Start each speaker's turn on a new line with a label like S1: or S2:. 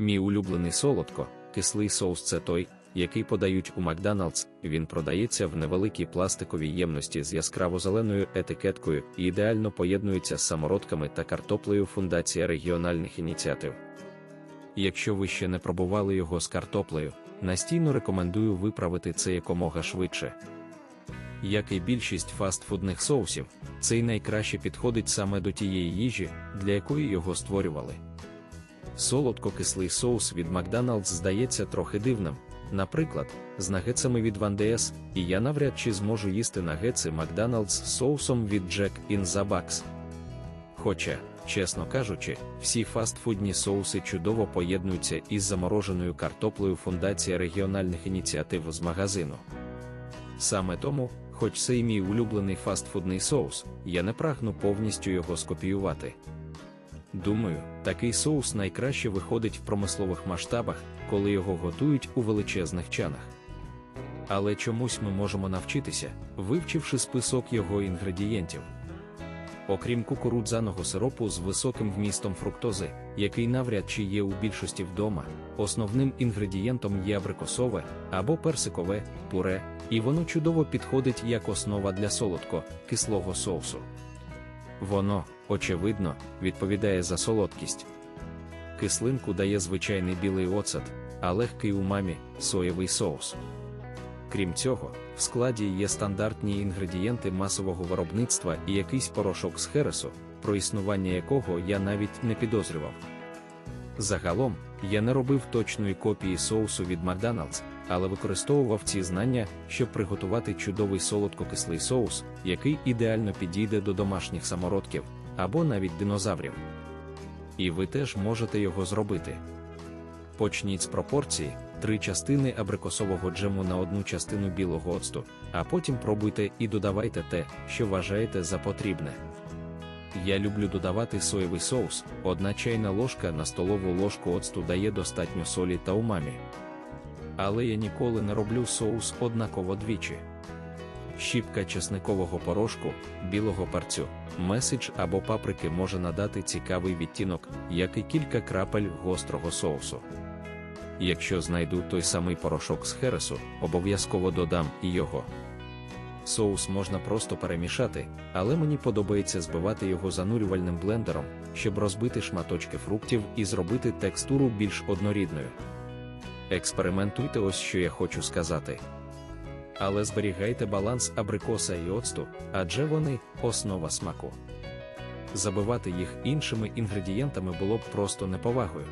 S1: Мій улюблений солодко, кислий соус це той, який подають у Макдоналдс. Він продається в невеликій пластиковій ємності з яскраво-зеленою етикеткою і ідеально поєднується з самородками та картоплею Фундація регіональних ініціатив. Якщо ви ще не пробували його з картоплею, настійно рекомендую виправити це якомога швидше. Як і більшість фастфудних соусів, цей найкраще підходить саме до тієї їжі, для якої його створювали. Солодко-кислий соус від Макдоналдс здається трохи дивним, наприклад, з нагетсами від Van DS, і я навряд чи зможу їсти нагетси Макдоналдс з соусом від Jack in the Box. Хоча, чесно кажучи, всі фастфудні соуси чудово поєднуються із замороженою картоплею Фундація регіональних ініціатив з магазину. Саме тому, хоч це і мій улюблений фастфудний соус, я не прагну повністю його скопіювати. Думаю, такий соус найкраще виходить в промислових масштабах, коли його готують у величезних чанах. Але чомусь ми можемо навчитися, вивчивши список його інгредієнтів. Окрім кукурудзаного сиропу з високим вмістом фруктози, який навряд чи є у більшості вдома, основним інгредієнтом є абрикосове або персикове пуре, і воно чудово підходить як основа для солодко кислого соусу. Воно, очевидно, відповідає за солодкість. Кислинку дає звичайний білий оцет, а легкий умамі соєвий соус. Крім цього, в складі є стандартні інгредієнти масового виробництва і якийсь порошок з хересу, про існування якого я навіть не підозрював. Загалом, я не робив точної копії соусу від Макдоналдс, але використовував ці знання, щоб приготувати чудовий солодко-кислий соус, який ідеально підійде до домашніх самородків або навіть динозаврів. І ви теж можете його зробити. Почніть з пропорції три частини абрикосового джему на одну частину білого оцту, а потім пробуйте і додавайте те, що вважаєте за потрібне. Я люблю додавати соєвий соус, одна чайна ложка на столову ложку оцту дає достатньо солі та умамі. Але я ніколи не роблю соус однаково двічі. Щіпка чесникового порошку, білого перцю, месидж або паприки може надати цікавий відтінок, як і кілька крапель гострого соусу. Якщо знайду той самий порошок з хересу, обов'язково додам і його. Соус можна просто перемішати, але мені подобається збивати його занурювальним блендером, щоб розбити шматочки фруктів і зробити текстуру більш однорідною. Експериментуйте ось що я хочу сказати. Але зберігайте баланс абрикоса і оцту, адже вони основа смаку. Забивати їх іншими інгредієнтами було б просто неповагою.